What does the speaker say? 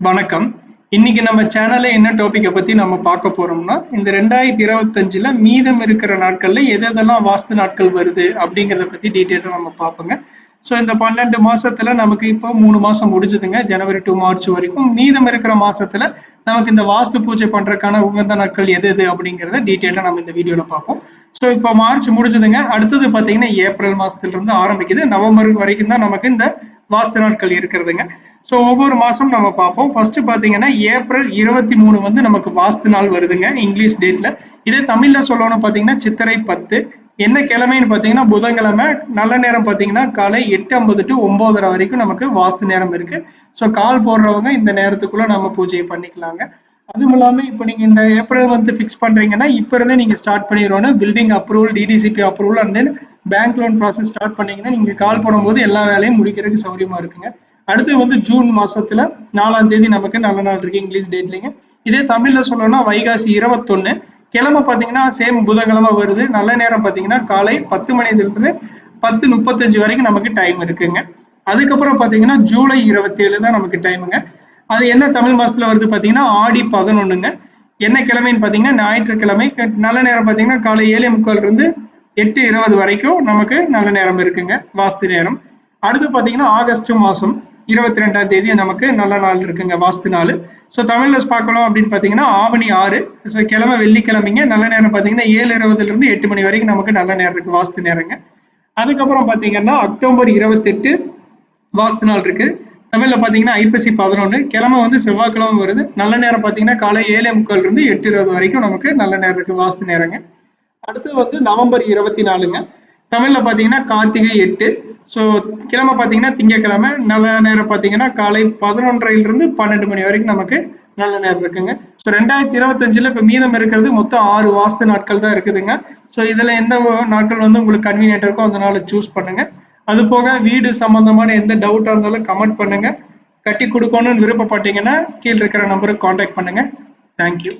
வணக்கம். இன்னைக்கு நம்ம சேனல்ல என்ன டாபிக்கை பத்தி நம்ம பார்க்க போறோம்னா இந்த ரெண்டாயிரத்தி இருபத்தஞ்சுல மீதம் இருக்கிற நாட்கள்ல எது எதெல்லாம் வாஸ்து நாட்கள் வருது அப்படிங்கறத பத்தி டீட்டெயிலாக நம்ம பார்ப்போங்க. ஸோ இந்த பன்னெண்டு மாசத்துல நமக்கு இப்போ மூணு மாசம் முடிஞ்சுதுங்க. ஜனவரி டு மார்ச் வரைக்கும் மீதம் இருக்கிற மாசத்துல நமக்கு இந்த வாஸ்து பூஜை பண்றதுக்கான உகந்த நாட்கள் எது எது அப்படிங்கிறத டீட்டெயிலாக நம்ம இந்த வீடியோல பார்ப்போம். ஸோ இப்போ மார்ச் முடிஞ்சதுங்க. அடுத்தது பார்த்தீங்கன்னா ஏப்ரல் மாசத்துல இருந்து ஆரம்பிக்குது. நவம்பர் வரைக்கும் தான் நமக்கு இந்த வாஸ்து நாட்கள் இருக்கிறதுங்க. ஸோ ஒவ்வொரு மாதம் நம்ம பார்ப்போம். ஃபர்ஸ்ட் பார்த்தீங்கன்னா ஏப்ரல் இருபத்தி மூணு வந்து நமக்கு வாஸ்து நாள் வருதுங்க இங்கிலீஷ் டேட்ல. இதே தமிழ்ல சொல்லணும்னு பார்த்தீங்கன்னா சித்திரை பத்து. என்ன கிழமைன்னு பார்த்தீங்கன்னா புதன்கிழமை. நல்ல நேரம் பார்த்தீங்கன்னா காலை எட்டு ஐம்பது டு ஒம்போதரை வரைக்கும் நமக்கு வாஸ்து நேரம் இருக்கு. ஸோ கால் போடுறவங்க இந்த நேரத்துக்குள்ள நம்ம பூஜையை பண்ணிக்கலாங்க. அதுவும் இல்லாமல் இப்போ நீங்கள் இந்த ஏப்ரல் வந்து ஃபிக்ஸ் பண்ணுறீங்கன்னா இப்போ இருந்தே நீங்கள் ஸ்டார்ட் பண்ணிடுவோம் building approval DTCP approval and then bank loan process start பண்ணீங்கன்னா நீங்கள் கால் போடும்போது எல்லா வேலையும் முடிக்கிறதுக்கு சௌகரியமா இருக்குங்க. அடுத்து வந்து ஜூன் மாசத்துல நாலாம் தேதி நமக்கு நல்ல நாள் இருக்கு இங்கிலீஷ் டேட்லிங்க. இதே தமிழ்ல சொல்லணும்னா வைகாசி இருபத்தொன்னு. கிழமை பார்த்தீங்கன்னா சேம் புதன்கிழமை வருது. நல்ல நேரம் பார்த்தீங்கன்னா காலை பத்து மணிலிருந்து பத்து முப்பத்தஞ்சு வரைக்கும் நமக்கு டைம் இருக்குங்க. அதுக்கப்புறம் பார்த்தீங்கன்னா ஜூலை இருபத்தேழு தான் நமக்கு டைமுங்க அது என்ன தமிழ் மாசத்துல வருது பார்த்தீங்கன்னா ஆடி பதினொன்றுங்க என்ன கிழமைன்னு பார்த்தீங்கன்னா ஞாயிற்றுக்கிழமை. நல்ல நேரம் பார்த்தீங்கன்னா காலை ஏழே முக்கால் இருந்து எட்டு இருபது வரைக்கும் நமக்கு நல்ல நேரம் இருக்குங்க. வாஸ்து நேரம். அடுத்து பார்த்தீங்கன்னா ஆகஸ்ட் மாதம் இருபத்தி ரெண்டாம் தேதி நமக்கு நல்ல நாள் இருக்குங்க வாஸ்து நாள். ஸோ தமிழில் பார்க்கலாம் அப்படின்னு பார்த்தீங்கன்னா ஆவணி ஆறு. ஸோ கிழமை வெள்ளிக்கிழமைங்க. நல்ல நேரம் பார்த்தீங்கன்னா ஏழு இருபதுலேருந்து எட்டு மணி வரைக்கும் நமக்கு நல்ல நேரம் இருக்குது வாஸ்து நேரங்க. அதுக்கப்புறம் பார்த்தீங்கன்னா அக்டோபர் இருபத்தெட்டு வாஸ்து நாள் இருக்குது தமிழில் பார்த்தீங்கன்னா ஐப்பசி பதினொன்று கிழமை வந்து செவ்வாய்க்கிழமை வருது. நல்ல நேரம் பார்த்தீங்கன்னா காலை ஏழே முக்கால் இருந்து எட்டு இருபது வரைக்கும் நமக்கு நல்ல நேரம் இருக்கு வாஸ்து நேரங்க. அடுத்து வந்து நவம்பர் இருபத்தி நாலுங்க தமிழில் பார்த்தீங்கன்னா கார்த்திகை எட்டு. ஸோ கிழமை பார்த்தீங்கன்னா திங்கக்கிழமை நல்ல நேரம் பார்த்தீங்கன்னா காலை பதினொன்றையிலிருந்து பன்னெண்டு மணி வரைக்கும் நமக்கு நல்ல நேரம் இருக்குங்க. ஸோ ரெண்டாயிரத்தி இருபத்தஞ்சில் இப்போ மீதம் இருக்கிறது மொத்தம் ஆறு வாஸ்து நாட்கள் தான் இருக்குதுங்க. ஸோ இதில் எந்த நாட்கள் வந்து உங்களுக்கு கன்வீனியன்ட் இருக்கோ அந்த நாளை சூஸ் பண்ணுங்க. அது போக வீடு சம்மந்தமான எந்த டவுட்டாக இருந்தாலும் கமெண்ட் பண்ணுங்க. கட்டி கொடுக்கணும்னு விருப்பப்பட்டீங்கன்னா கீழே இருக்கிற நம்பருக்கு காண்டாக்ட் பண்ணுங்க. தேங்க்யூ